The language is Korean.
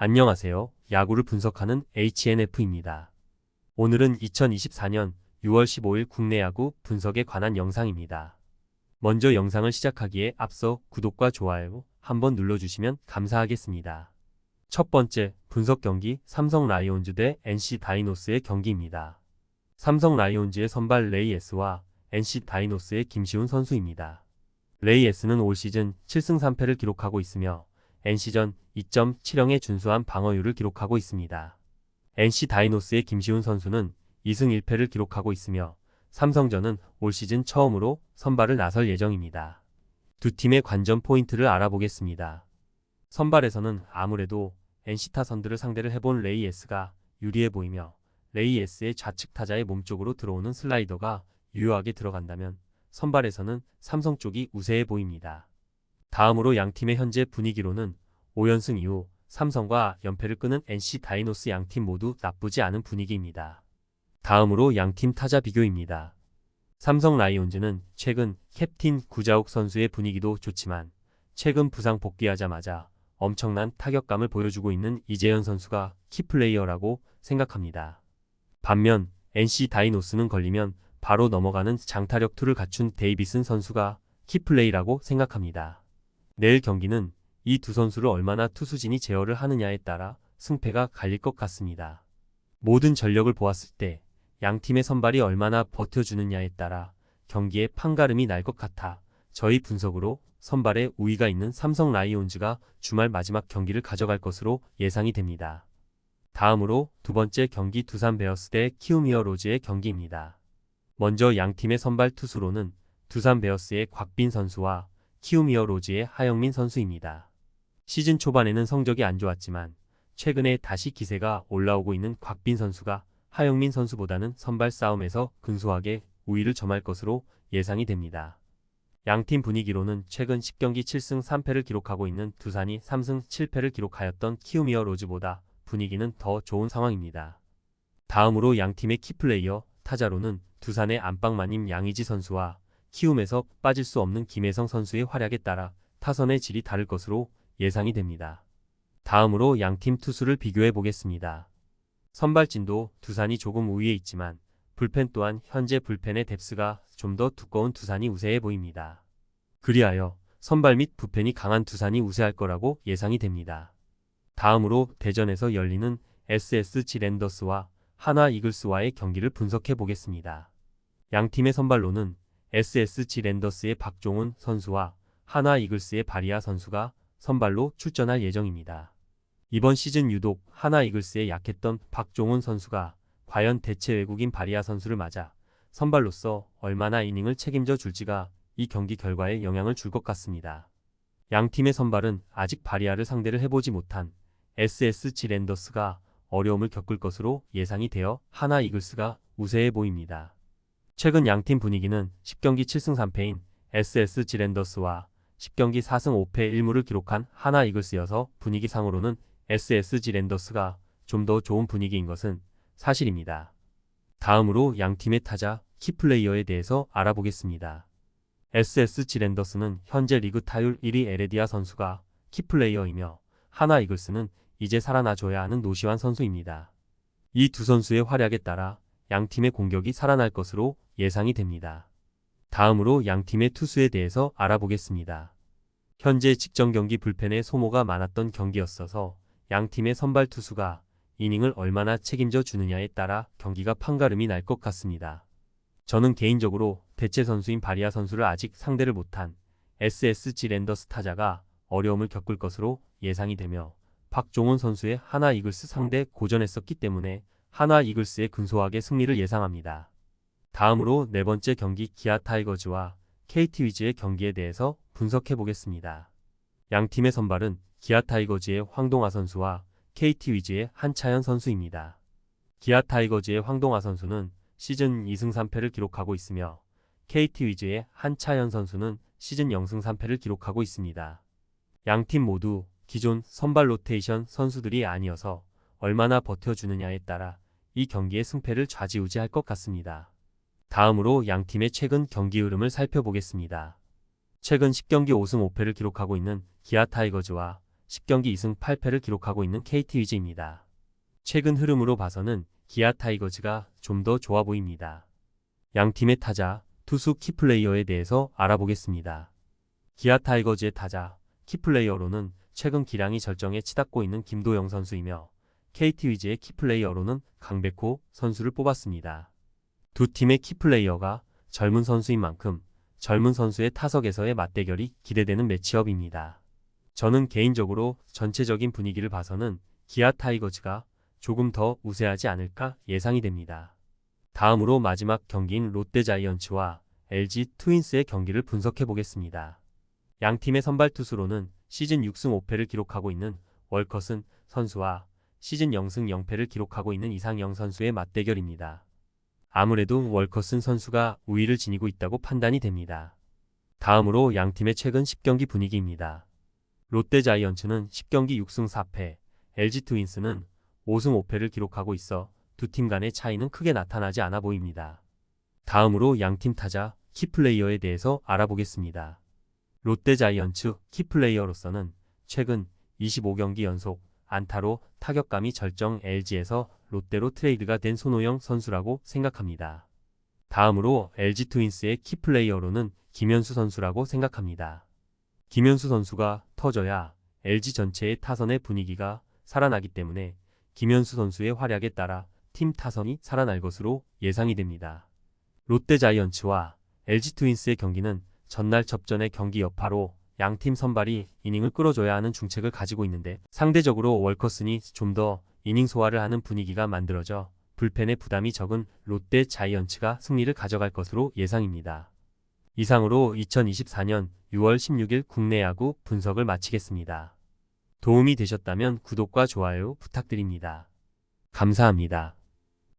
안녕하세요. 야구를 분석하는 HNF입니다. 오늘은 2024년 6월 15일 국내 야구 분석에 관한 영상입니다. 먼저 영상을 시작하기에 앞서 구독과 좋아요 한번 눌러주시면 감사하겠습니다. 첫 번째 분석 경기 삼성 라이온즈 대 NC 다이노스의 경기입니다. 삼성 라이온즈의 선발 레이 에스와 NC 다이노스의 김시훈 선수입니다. 레이 에스는 올 시즌 7승 3패를 기록하고 있으며 NC전 2.70의 준수한 방어율을 기록하고 있습니다. NC 다이노스의 김시훈 선수는 2승 1패를 기록하고 있으며 삼성전은 올 시즌 처음으로 선발을 나설 예정입니다. 두 팀의 관전 포인트를 알아보겠습니다. 선발에서는 아무래도 NC 타선들을 상대를 해본 레이에스가 유리해 보이며 레이에스의 좌측 타자의 몸쪽으로 들어오는 슬라이더가 유효하게 들어간다면 선발에서는 삼성 쪽이 우세해 보입니다. 다음으로 양팀의 현재 분위기로는 5연승 이후 삼성과 연패를 끄는 NC 다이노스 양팀 모두 나쁘지 않은 분위기입니다. 다음으로 양팀 타자 비교입니다. 삼성 라이온즈는 최근 캡틴 구자욱 선수의 분위기도 좋지만 최근 부상 복귀하자마자 엄청난 타격감을 보여주고 있는 이재현 선수가 키플레이어라고 생각합니다. 반면 NC 다이노스는 걸리면 바로 넘어가는 장타력 2를 갖춘 데이비슨 선수가 키플레이라고 생각합니다. 내일 경기는 이 두 선수를 얼마나 투수진이 제어를 하느냐에 따라 승패가 갈릴 것 같습니다. 모든 전력을 보았을 때 양 팀의 선발이 얼마나 버텨주느냐에 따라 경기에 판가름이 날 것 같아 저희 분석으로 선발에 우위가 있는 삼성 라이온즈가 주말 마지막 경기를 가져갈 것으로 예상이 됩니다. 다음으로 두 번째 경기 두산 베어스 대 키움 히어로즈의 경기입니다. 먼저 양 팀의 선발 투수로는 두산 베어스의 곽빈 선수와 키움 히어로즈의 하영민 선수입니다. 시즌 초반에는 성적이 안 좋았지만 최근에 다시 기세가 올라오고 있는 곽빈 선수가 하영민 선수보다는 선발 싸움에서 근소하게 우위를 점할 것으로 예상이 됩니다. 양팀 분위기로는 최근 10경기 7승 3패를 기록하고 있는 두산이 3승 7패를 기록하였던 키움 히어로즈보다 분위기는 더 좋은 상황입니다. 다음으로 양팀의 키플레이어 타자로는 두산의 안방마님 양의지 선수와 키움에서 빠질 수 없는 김혜성 선수의 활약에 따라 타선의 질이 다를 것으로 예상이 됩니다. 다음으로 양팀 투수를 비교해 보겠습니다. 선발진도 두산이 조금 우위에 있지만 불펜 또한 현재 불펜의 뎁스가 좀 더 두꺼운 두산이 우세해 보입니다. 그리하여 선발 및 부펜이 강한 두산이 우세할 거라고 예상이 됩니다. 다음으로 대전에서 열리는 SSG 랜더스와 하나 이글스와의 경기를 분석해 보겠습니다. 양 팀의 선발로는 SSG 랜더스의 박종훈 선수와 하나 이글스의 바리아 선수가 선발로 출전할 예정입니다. 이번 시즌 유독 하나 이글스에 약했던 박종훈 선수가 과연 대체 외국인 바리아 선수를 맞아 선발로서 얼마나 이닝을 책임져 줄지가 이 경기 결과에 영향을 줄 것 같습니다. 양 팀의 선발은 아직 바리아를 상대를 해보지 못한 SSG 랜더스가 어려움을 겪을 것으로 예상이 되어 하나 이글스가 우세해 보입니다. 최근 양팀 분위기는 10경기 7승 3패인 SSG 랜더스와 10경기 4승 5패 1무를 기록한 하나 이글스여서 분위기상으로는 SSG 랜더스가 좀 더 좋은 분위기인 것은 사실입니다. 다음으로 양 팀의 타자 키플레이어에 대해서 알아보겠습니다. SSG 랜더스는 현재 리그 타율 1위 에레디아 선수가 키플레이어이며 하나 이글스는 이제 살아나줘야 하는 노시환 선수입니다. 이 두 선수의 활약에 따라 양 팀의 공격이 살아날 것으로 예상이 됩니다. 다음으로 양 팀의 투수에 대해서 알아보겠습니다. 현재 직전 경기 불펜에 소모가 많았던 경기였어서 양 팀의 선발 투수가 이닝을 얼마나 책임져 주느냐에 따라 경기가 판가름이 날 것 같습니다. 저는 개인적으로 대체 선수인 바리아 선수를 아직 상대를 못한 SSG 랜더스 타자가 어려움을 겪을 것으로 예상이 되며 박종훈 선수의 하나 이글스 상대 고전했었기 때문에 하나 이글스의 근소하게 승리를 예상합니다. 다음으로 네 번째 경기 기아 타이거즈와 KT 위즈의 경기에 대해서 분석해 보겠습니다. 양 팀의 선발은 기아 타이거즈의 황동아 선수와 KT 위즈의 한차현 선수입니다. 기아 타이거즈의 황동아 선수는 시즌 2승 3패를 기록하고 있으며 KT 위즈의 한차현 선수는 시즌 0승 3패를 기록하고 있습니다. 양 팀 모두 기존 선발 로테이션 선수들이 아니어서 얼마나 버텨주느냐에 따라 이 경기의 승패를 좌지우지할 것 같습니다. 다음으로 양 팀의 최근 경기 흐름을 살펴보겠습니다. 최근 10경기 5승 5패를 기록하고 있는 기아 타이거즈와 10경기 2승 8패를 기록하고 있는 KT 위즈입니다. 최근 흐름으로 봐서는 기아 타이거즈가 좀 더 좋아 보입니다. 양 팀의 타자, 투수 키플레이어에 대해서 알아보겠습니다. 기아 타이거즈의 타자, 키플레이어로는 최근 기량이 절정에 치닫고 있는 김도영 선수이며 KT 위즈의 키플레이어로는 강백호 선수를 뽑았습니다. 두 팀의 키플레이어가 젊은 선수인 만큼 젊은 선수의 타석에서의 맞대결이 기대되는 매치업입니다. 저는 개인적으로 전체적인 분위기를 봐서는 기아 타이거즈가 조금 더 우세하지 않을까 예상이 됩니다. 다음으로 마지막 경기인 롯데 자이언츠와 LG 트윈스의 경기를 분석해 보겠습니다. 양 팀의 선발 투수로는 시즌 6승 5패를 기록하고 있는 월컷은 선수와 시즌 0승 0패를 기록하고 있는 이상영 선수의 맞대결입니다. 아무래도 월컷은 선수가 우위를 지니고 있다고 판단이 됩니다. 다음으로 양 팀의 최근 10경기 분위기입니다. 롯데 자이언츠는 10경기 6승 4패, LG 트윈스는 5승 5패를 기록하고 있어 두 팀 간의 차이는 크게 나타나지 않아 보입니다. 다음으로 양팀 타자 키플레이어에 대해서 알아보겠습니다. 롯데 자이언츠 키플레이어로서는 최근 25경기 연속 안타로 타격감이 절정 LG에서 롯데로 트레이드가 된 손호영 선수라고 생각합니다. 다음으로 LG 트윈스의 키플레이어로는 김현수 선수라고 생각합니다. 김현수 선수가 터져야 LG 전체의 타선의 분위기가 살아나기 때문에 김현수 선수의 활약에 따라 팀 타선이 살아날 것으로 예상이 됩니다. 롯데 자이언츠와 LG 트윈스의 경기는 전날 접전의 경기 여파로 양팀 선발이 이닝을 끌어줘야 하는 중책을 가지고 있는데 상대적으로 월커슨이 좀 더 이닝 소화를 하는 분위기가 만들어져 불펜의 부담이 적은 롯데 자이언츠가 승리를 가져갈 것으로 예상입니다. 이상으로 2024년 6월 16일 국내 야구 분석을 마치겠습니다. 도움이 되셨다면 구독과 좋아요 부탁드립니다. 감사합니다.